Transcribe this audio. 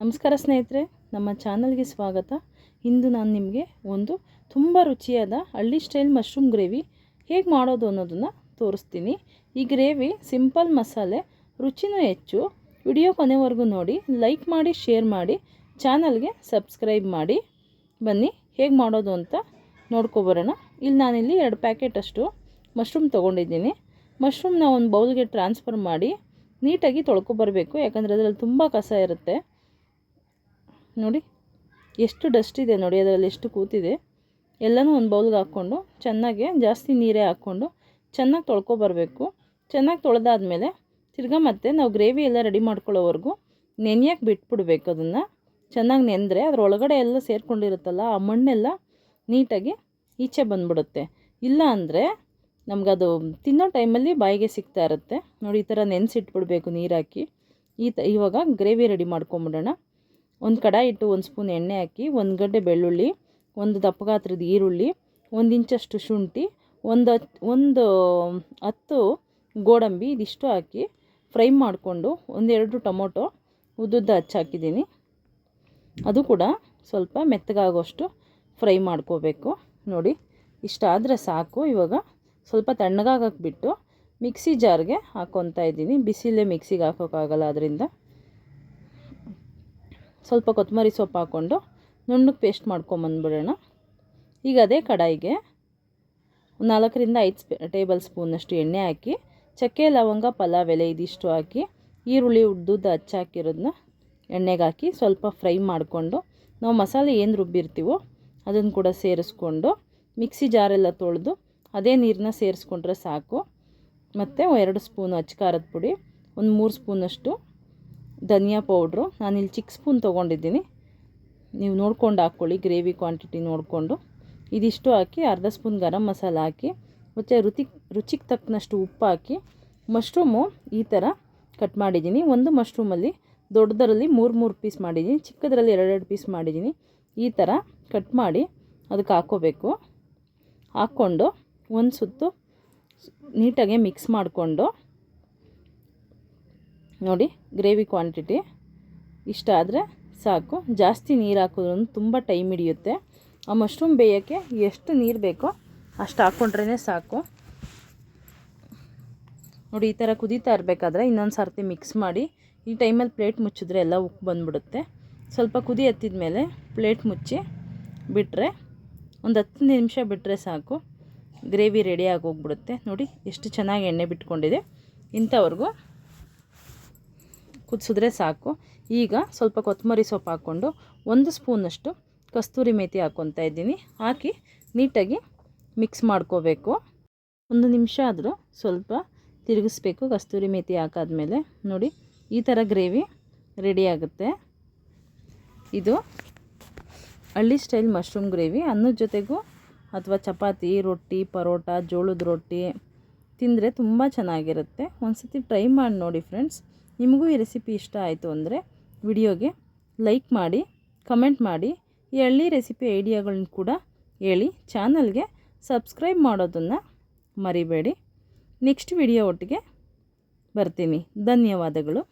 ನಮಸ್ಕಾರ ಸ್ನೇಹಿತರೆ, ನಮ್ಮ ಚಾನಲ್ಗೆ ಸ್ವಾಗತ. ಇಂದು ನಾನು ನಿಮಗೆ ಒಂದು ತುಂಬ ರುಚಿಯಾದ ಹಳ್ಳಿ ಸ್ಟೈಲ್ ಮಶ್ರೂಮ್ ಗ್ರೇವಿ ಹೇಗೆ ಮಾಡೋದು ಅನ್ನೋದನ್ನು ತೋರಿಸ್ತೀನಿ. ಈ ಗ್ರೇವಿ ಸಿಂಪಲ್ ಮಸಾಲೆ, ರುಚಿನೂ ಹೆಚ್ಚು. ವಿಡಿಯೋ ಕೊನೆವರೆಗೂ ನೋಡಿ, ಲೈಕ್ ಮಾಡಿ, ಶೇರ್ ಮಾಡಿ, ಚಾನಲ್ಗೆ ಸಬ್ಸ್ಕ್ರೈಬ್ ಮಾಡಿ. ಬನ್ನಿ, ಹೇಗೆ ಮಾಡೋದು ಅಂತ ನೋಡ್ಕೊಬರೋಣ. ಇಲ್ಲಿ ನಾನಿಲ್ಲಿ ಎರಡು ಪ್ಯಾಕೆಟಷ್ಟು ಮಶ್ರೂಮ್ ತೊಗೊಂಡಿದ್ದೀನಿ. ಮಶ್ರೂಮ್ನ ಒಂದು ಬೌಲ್ಗೆ ಟ್ರಾನ್ಸ್ಫರ್ ಮಾಡಿ ನೀಟಾಗಿ ತೊಳ್ಕೊಬರಬೇಕು, ಯಾಕಂದರೆ ಅದರಲ್ಲಿ ತುಂಬ ಕಸ ಇರುತ್ತೆ. ನೋಡಿ, ಎಷ್ಟು ಡಸ್ಟ್ ಇದೆ ನೋಡಿ, ಅದರಲ್ಲಿ ಎಷ್ಟು ಕೂತಿದೆ. ಎಲ್ಲನೂ ಒಂದು ಬೌಲ್ಗೆ ಹಾಕ್ಕೊಂಡು, ಚೆನ್ನಾಗಿ ಜಾಸ್ತಿ ನೀರೇ ಹಾಕ್ಕೊಂಡು, ಚೆನ್ನಾಗಿ ತೊಳ್ಕೊಬರ್ಬೇಕು ಚೆನ್ನಾಗಿ ತೊಳೆದಾದ್ಮೇಲೆ ತಿರ್ಗಾ ಮತ್ತೆ ನಾವು ಗ್ರೇವಿ ಎಲ್ಲ ರೆಡಿ ಮಾಡ್ಕೊಳ್ಳೋವರೆಗೂ ನೆನೆಯಕ್ಕೆ ಬಿಟ್ಬಿಡ್ಬೇಕು ಅದನ್ನು. ಚೆನ್ನಾಗಿ ನೆನೆದ್ರೆ ಅದ್ರ ಒಳಗಡೆ ಎಲ್ಲ ಸೇರಿಕೊಂಡಿರುತ್ತಲ್ಲ, ಆ ಮಣ್ಣೆಲ್ಲ ನೀಟಾಗಿ ಈಚೆ ಬಂದ್ಬಿಡುತ್ತೆ. ಇಲ್ಲ ಅಂದರೆ ನಮಗದು ತಿನ್ನೋ ಟೈಮಲ್ಲಿ ಬಾಯಿಗೆ ಸಿಗ್ತಾ ಇರುತ್ತೆ. ನೋಡಿ, ಈ ಥರ ನೆನೆಸಿಟ್ಬಿಡ್ಬೇಕು ನೀರಾಕಿ ಈ ತ, ಇವಾಗ ಗ್ರೇವಿ ರೆಡಿ ಮಾಡ್ಕೊಂಬಿಡೋಣ. ಒಂದು ಕಡಾಯಿ ಇಟ್ಟು ಒಂದು ಸ್ಪೂನ್ ಎಣ್ಣೆ ಹಾಕಿ, ಒಂದು ಗಡ್ಡೆ ಬೆಳ್ಳುಳ್ಳಿ, ಒಂದು ದಪ್ಪ ಗಾತ್ರದ ಈರುಳ್ಳಿ, ಒಂದು ಇಂಚಷ್ಟು ಶುಂಠಿ, ಒಂದು ಒಂದು ಹತ್ತು ಗೋಡಂಬಿ ಇದಿಷ್ಟು ಹಾಕಿ ಫ್ರೈ ಮಾಡಿಕೊಂಡು ಒಂದೆರಡು ಟೊಮೊಟೊ ಉದ್ದುದ್ದ ಹಚ್ಚಾಕಿದ್ದೀನಿ ಅದು ಕೂಡ ಸ್ವಲ್ಪ ಮೆತ್ತಗಾಗೋಷ್ಟು ಫ್ರೈ ಮಾಡ್ಕೋಬೇಕು. ನೋಡಿ ಇಷ್ಟಾದರೆ ಸಾಕು. ಇವಾಗ ಸ್ವಲ್ಪ ತಣ್ಣಗಾಗಕ್ಕೆ ಬಿಟ್ಟು ಮಿಕ್ಸಿ ಜಾರ್ಗೆ ಹಾಕ್ಕೊತಾ ಇದ್ದೀನಿ. ಬಿಸಿಲೇ ಮಿಕ್ಸಿಗೆ ಹಾಕೋಕ್ಕಾಗಲ್ಲ ಅದರಿಂದ ಸ್ವಲ್ಪ ಕೊತ್ತಂಬರಿ ಸೊಪ್ಪು ಹಾಕ್ಕೊಂಡು ನುಣ್ಣಗೆ ಪೇಸ್ಟ್ ಮಾಡ್ಕೊಂಬಂದ್ಬಿಡೋಣ ಈಗ ಅದೇ ಕಡಾಯಿಗೆ ನಾಲ್ಕರಿಂದ ಐದು ಸ್ಪೇ, ಟೇಬಲ್ ಸ್ಪೂನಷ್ಟು ಎಣ್ಣೆ ಹಾಕಿ, ಚಕ್ಕೆ, ಲವಂಗ, ಪಲಾವ್ ಎಲೆ ಇದಿಷ್ಟು ಹಾಕಿ, ಈರುಳ್ಳಿ ಉದ್ದುದ್ದು ಹಚ್ಚಾಕಿರೋದನ್ನ ಎಣ್ಣೆಗೆ ಹಾಕಿ ಸ್ವಲ್ಪ ಫ್ರೈ ಮಾಡಿಕೊಂಡು, ನಾವು ಮಸಾಲೆ ಏನು ರುಬ್ಬಿರ್ತೀವೋ ಅದನ್ನು ಕೂಡ ಸೇರಿಸ್ಕೊಂಡು, ಮಿಕ್ಸಿ ಜಾರೆಲ್ಲ ತೊಳೆದು ಅದೇ ನೀರನ್ನ ಸೇರಿಸ್ಕೊಂಡ್ರೆ ಸಾಕು. ಮತ್ತು ಎರಡು ಸ್ಪೂನು ಅಚ್ಚ ಖಾರದ ಪುಡಿ, ಒಂದು ಮೂರು ಸ್ಪೂನಷ್ಟು ಧನಿಯಾ ಪೌಡ್ರು. ನಾನಿಲ್ಲಿ ಚಿಕ್ಕ ಸ್ಪೂನ್ ತೊಗೊಂಡಿದ್ದೀನಿ. ನೀವು ನೋಡ್ಕೊಂಡು ಹಾಕ್ಕೊಳ್ಳಿ, ಗ್ರೇವಿ ಕ್ವಾಂಟಿಟಿ ನೋಡಿಕೊಂಡು. ಇದಿಷ್ಟು ಹಾಕಿ, ಅರ್ಧ ಸ್ಪೂನ್ ಗರಂ ಮಸಾಲ ಹಾಕಿ, ಮತ್ತು ರುಚಿ ರುಚಿಗೆ ತಕ್ಕನಷ್ಟು ಉಪ್ಪು ಹಾಕಿ, ಮಶ್ರೂಮು ಈ ಥರ ಕಟ್ ಮಾಡಿದ್ದೀನಿ. ಒಂದು ಮಶ್ರೂಮಲ್ಲಿ ದೊಡ್ಡದರಲ್ಲಿ ಮೂರು ಮೂರು ಪೀಸ್ ಮಾಡಿದ್ದೀನಿ, ಚಿಕ್ಕದರಲ್ಲಿ ಎರಡೆರಡು ಪೀಸ್ ಮಾಡಿದ್ದೀನಿ. ಈ ಥರ ಕಟ್ ಮಾಡಿ ಅದಕ್ಕೆ ಹಾಕ್ಕೋಬೇಕು. ಹಾಕ್ಕೊಂಡು ಒಂದು ಸುತ್ತು ನೀಟಾಗೆ ಮಿಕ್ಸ್ ಮಾಡಿಕೊಂಡು ನೋಡಿ, ಗ್ರೇವಿ ಕ್ವಾಂಟಿಟಿ. ಇಷ್ಟ ಆದರೆ ಸಾಕು. ಜಾಸ್ತಿ ನೀರು ಹಾಕೋದ್ರೂ ತುಂಬ ಟೈಮ್ ಹಿಡಿಯುತ್ತೆ. ಆ ಮಶ್ರೂಮ್ ಬೇಯೋಕ್ಕೆ ಎಷ್ಟು ನೀರು ಬೇಕೋ ಅಷ್ಟು ಹಾಕ್ಕೊಂಡ್ರೇ ಸಾಕು. ನೋಡಿ, ಈ ಥರ ಕುದೀತಾ ಇರಬೇಕಾದ್ರೆ ಇನ್ನೊಂದು ಸರ್ತಿ ಮಿಕ್ಸ್ ಮಾಡಿ, ಈ ಟೈಮಲ್ಲಿ ಪ್ಲೇಟ್ ಮುಚ್ಚಿದ್ರೆ ಎಲ್ಲ ಉಪ್ಪು ಬಂದುಬಿಡುತ್ತೆ. ಸ್ವಲ್ಪ ಕುದಿ ಎತ್ತಿದ ಮೇಲೆ ಪ್ಲೇಟ್ ಮುಚ್ಚಿ ಬಿಟ್ಟರೆ ಒಂದು ಹತ್ತು ನಿಮಿಷ ಬಿಟ್ಟರೆ ಸಾಕು. ಗ್ರೇವಿ ರೆಡಿಯಾಗಿ ಹೋಗ್ಬಿಡುತ್ತೆ. ನೋಡಿ, ಎಷ್ಟು ಚೆನ್ನಾಗಿ ಎಣ್ಣೆ ಬಿಟ್ಕೊಂಡಿದೆ. ಇಂಥವ್ರಿಗೂ ಕುದಿಸಿದ್ರೆ ಸಾಕು. ಈಗ ಸ್ವಲ್ಪ ಕೊತ್ತಂಬರಿ ಸೊಪ್ಪು ಹಾಕ್ಕೊಂಡು ಒಂದು ಸ್ಪೂನಷ್ಟು ಕಸ್ತೂರಿ ಮೇತಿ ಹಾಕ್ಕೊತಾ ಇದ್ದೀನಿ. ಹಾಕಿ ನೀಟಾಗಿ ಮಿಕ್ಸ್ ಮಾಡ್ಕೋಬೇಕು. ಒಂದು ನಿಮಿಷ ಆದರೂ ಸ್ವಲ್ಪ ತಿರುಗಿಸ್ಬೇಕು. ಕಸ್ತೂರಿ ಮೇಥಿ ಹಾಕಾದ್ಮೇಲೆ ನೋಡಿ, ಈ ಥರ ಗ್ರೇವಿ ರೆಡಿ ಆಗುತ್ತೆ. ಇದು ಹಳ್ಳಿ ಸ್ಟೈಲ್ ಮಶ್ರೂಮ್ ಗ್ರೇವಿ. ಅನ್ನದ ಜೊತೆಗೂ ಅಥವಾ ಚಪಾತಿ, ರೊಟ್ಟಿ, ಪರೋಟ, ಜೋಳದ ರೊಟ್ಟಿ ತಿಂದರೆ ತುಂಬ ಚೆನ್ನಾಗಿರುತ್ತೆ. ಒಂದು ಸತಿ ಟ್ರೈ ಮಾಡಿ ನೋಡಿ ಫ್ರೆಂಡ್ಸ್. ನಿಮಗೂ ಈ ರೆಸಿಪಿ ಇಷ್ಟ ಆಯಿತು ಅಂದರೆ ವಿಡಿಯೋಗೆ ಲೈಕ್ ಮಾಡಿ, ಕಮೆಂಟ್ ಮಾಡಿ, ಈ ಹಳ್ಳಿ ರೆಸಿಪಿ ಐಡಿಯಾಗಳನ್ನ ಕೂಡ ಹೇಳಿ ಚಾನಲ್ಗೆ ಸಬ್ಸ್ಕ್ರೈಬ್ ಮಾಡೋದನ್ನು ಮರಿಬೇಡಿ. ನೆಕ್ಸ್ಟ್ ವಿಡಿಯೋ ಒಟ್ಟಿಗೆ ಬರ್ತೀನಿ. ಧನ್ಯವಾದಗಳು.